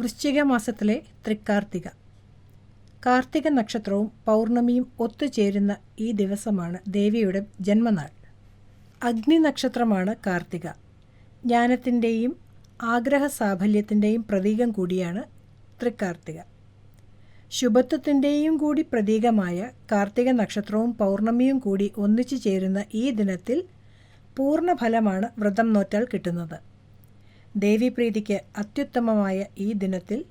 വൃശ്ചിക മാസത്തിലെ തൃക്കാർത്തിക കാർത്തിക നക്ഷത്രവും പൗർണമിയും ഒത്തുചേരുന്ന ഈ ദിവസമാണ് ദേവിയുടെ ജന്മനാൾ. അഗ്നി നക്ഷത്രമാണ് കാർത്തിക. ജ്ഞാനത്തിന്റെയും ആഗ്രഹ സാഫല്യത്തിന്റെയും പ്രതീകം കൂടിയാണ് തൃക്കാർത്തിക ശുഭത്വത്തിന്റെയും കൂടി പ്രതീകമായ കാർത്തിക നക്ഷത്രവും പൗർണമിയും കൂടി ഒന്നിച്ചു ചേരുന്ന ഈ ദിനത്തിൽ പൂർണഫലമാണ് വ്രതം നോറ്റാൽ കിട്ടുന്നത്. ദേവീപ്രീതിക്ക് അത്യുത്തമമായ ഈ ദിനത്തിൽ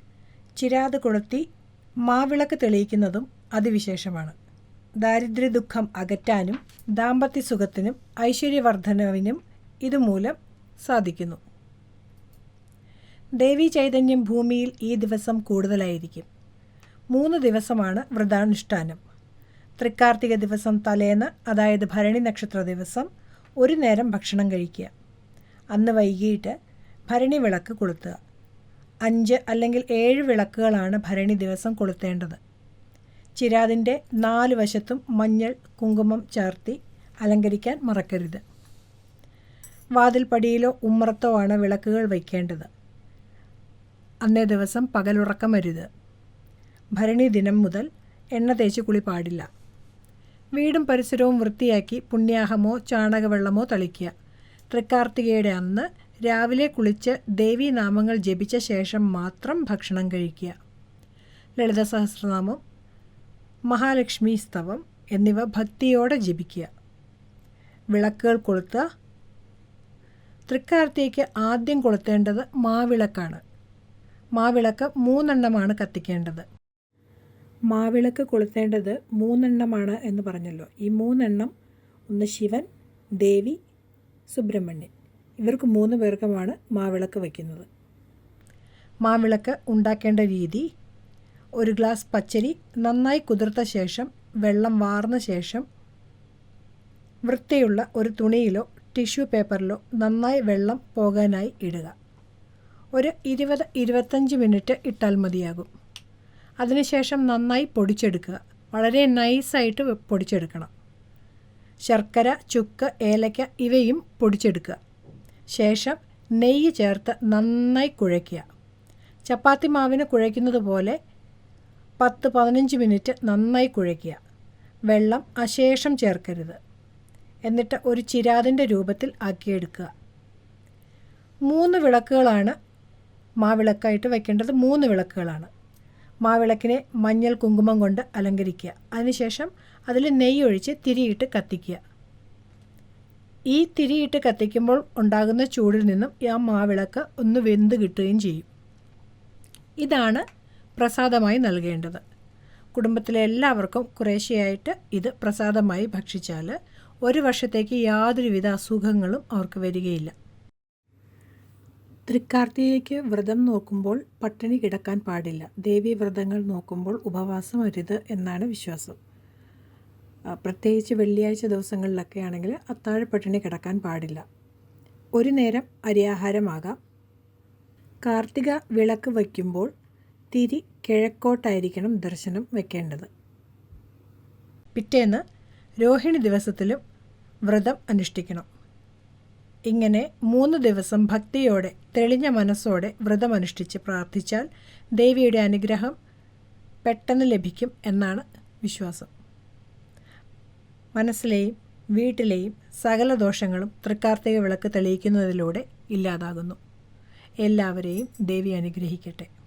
ചിരാത് കൊളുത്തി മാവിളക്ക് തെളിയിക്കുന്നതും അതിവിശേഷമാണ്. ദാരിദ്ര്യ ദുഃഖം അകറ്റാനും ദാമ്പത്യ സുഖത്തിനും ഐശ്വര്യവർദ്ധനവിനും ഇതുമൂലം സാധിക്കുന്നു. ദേവി ചൈതന്യം ഭൂമിയിൽ ഈ ദിവസം കൂടുതലായിരിക്കും. മൂന്ന് ദിവസമാണ് വ്രതാനുഷ്ഠാനം. തൃക്കാർത്തിക ദിവസം തലേന്ന് അതായത് ഭരണി നക്ഷത്ര ദിവസം ഒരു നേരം ഭക്ഷണം കഴിക്കുക. അന്ന് വൈകിട്ട് ഭരണി വിളക്ക് കൊളുത്തുക. അഞ്ച് അല്ലെങ്കിൽ ഏഴ് വിളക്കുകളാണ് ഭരണി ദിവസം കൊളുത്തേണ്ടത്. ചിരാതിന്റെ നാല് വശത്തും മഞ്ഞൾ കുങ്കുമം ചേർത്തി അലങ്കരിക്കാൻ മറക്കരുത്. വാതിൽപ്പടിയിലോ ഉമ്മറത്തോ ആണ് വിളക്കുകൾ വയ്ക്കേണ്ടത്. അന്നേ ദിവസം പകലുറക്കം വരുത് ഭരണി ദിനം മുതൽ എണ്ണ തേച്ച് കുളി പാടില്ല. വീടും പരിസരവും വൃത്തിയാക്കി പുണ്യാഹമോ ചാണകവെള്ളമോ തളിക്കുക. തൃക്കാർത്തികയുടെ അന്ന് രാവിലെ കുളിച്ച് ദേവീനാമങ്ങൾ ജപിച്ച ശേഷം മാത്രം ഭക്ഷണം കഴിക്കുക. ലളിത സഹസ്രനാമം മഹാലക്ഷ്മി സ്തവം എന്നിവ ഭക്തിയോടെ ജപിക്കുക. വിളക്കുകൾ കൊളുത്തുക. തൃക്കാർത്തിക്ക് ആദ്യം കൊളുത്തേണ്ടത് മാവിളക്കാണ്. മാവിളക്ക് മൂന്നെണ്ണമാണ് കത്തിക്കേണ്ടത്. മാവിളക്ക് കൊളുത്തേണ്ടത് മൂന്നെണ്ണമാണ് എന്ന് പറഞ്ഞല്ലോ. ഈ മൂന്നെണ്ണം ഒന്ന് ശിവൻ ദേവി സുബ്രഹ്മണ്യൻ. ഇവർക്ക് മൂന്ന് പേർക്കുമാണ് മാവിളക്ക് വയ്ക്കുന്നത്. മാവിളക്ക് ഉണ്ടാക്കേണ്ട രീതി ഒരു ഗ്ലാസ് പച്ചരി നന്നായി കുതിർത്ത ശേഷം വെള്ളം വാർന്ന ശേഷം വൃത്തിയുള്ള ഒരു തുണിയിലോ ടിഷ്യൂ പേപ്പറിലോ നന്നായി വെള്ളം പോകാനായി ഇടുക. ഒരു ഇരുപത് ഇരുപത്തഞ്ച് മിനിറ്റ് ഇട്ടാൽ മതിയാകും. അതിനുശേഷം നന്നായി പൊടിച്ചെടുക്കുക. വളരെ നൈസായിട്ട് പൊടിച്ചെടുക്കണം. ശർക്കര ചുക്ക് ഏലക്ക ഇവയും പൊടിച്ചെടുക്കുക. ശേഷം നെയ്യ് ചേർത്ത് നന്നായി കുഴയ്ക്കുക. ചപ്പാത്തി മാവിന് കുഴയ്ക്കുന്നത് പോലെ പത്ത് പതിനഞ്ച് മിനിറ്റ് നന്നായി കുഴയ്ക്കുക. വെള്ളം അശേഷം ചേർക്കരുത്. എന്നിട്ട് ഒരു ചിരാതിന്റെ രൂപത്തിൽ ആക്കിയെടുക്കുക. മൂന്ന് വിളക്കുകളാണ് മാവിളക്കായിട്ട് വയ്ക്കേണ്ടത്. മൂന്ന് വിളക്കുകളാണ്. മാവിളക്കിനെ മഞ്ഞൾ കുങ്കുമം കൊണ്ട് അലങ്കരിക്കുക. അതിനുശേഷം അതിൽ നെയ്യ് ഒഴിച്ച് തിരിയിട്ട് കത്തിക്കുക. ഈ തിരിയിട്ട് കത്തിക്കുമ്പോൾ ഉണ്ടാകുന്ന ചൂടിൽ നിന്നും ആ മാവിളക്ക് ഒന്ന് വെന്ത് കിട്ടുകയും ചെയ്യും. ഇതാണ് പ്രസാദമായി നൽകേണ്ടത്. കുടുംബത്തിലെ എല്ലാവർക്കും കുറേശ്ശെയായിട്ട് ഇത് പ്രസാദമായി ഭക്ഷിച്ചാൽ ഒരു വർഷത്തേക്ക് യാതൊരുവിധ അസുഖങ്ങളും അവർക്ക് വരികയില്ല. തൃക്കാർത്തികയ്ക്ക് വ്രതം നോക്കുമ്പോൾ പട്ടിണി കിടക്കാൻ പാടില്ല. ദേവീ വ്രതങ്ങൾ നോക്കുമ്പോൾ ഉപവാസം അരുത് എന്നാണ് വിശ്വാസം. പ്രത്യേകിച്ച് വെള്ളിയാഴ്ച ദിവസങ്ങളിലൊക്കെ ആണെങ്കിൽ അത്താഴപ്പട്ടിണി കിടക്കാൻ പാടില്ല. ഒരു നേരം അരിയാഹാരമാകാം. കാർത്തിക വിളക്ക് വയ്ക്കുമ്പോൾ തിരി കിഴക്കോട്ടായിരിക്കണം ദർശനം വയ്ക്കേണ്ടത് പിറ്റേന്ന് രോഹിണി ദിവസത്തിലും വ്രതം അനുഷ്ഠിക്കണം. ഇങ്ങനെ മൂന്ന് ദിവസം ഭക്തിയോടെ തെളിഞ്ഞ മനസ്സോടെ വ്രതമനുഷ്ഠിച്ച് പ്രാർത്ഥിച്ചാൽ ദേവിയുടെ അനുഗ്രഹം പെട്ടെന്ന് ലഭിക്കും എന്നാണ് വിശ്വാസം. മനസ്സിലെയും വീട്ടിലെയും സകല ദോഷങ്ങളും തൃക്കാർത്തിക വിളക്ക് തെളിയിക്കുന്നതിലൂടെ ഇല്ലാതാകുന്നു. എല്ലാവരെയും ദേവി അനുഗ്രഹിക്കട്ടെ.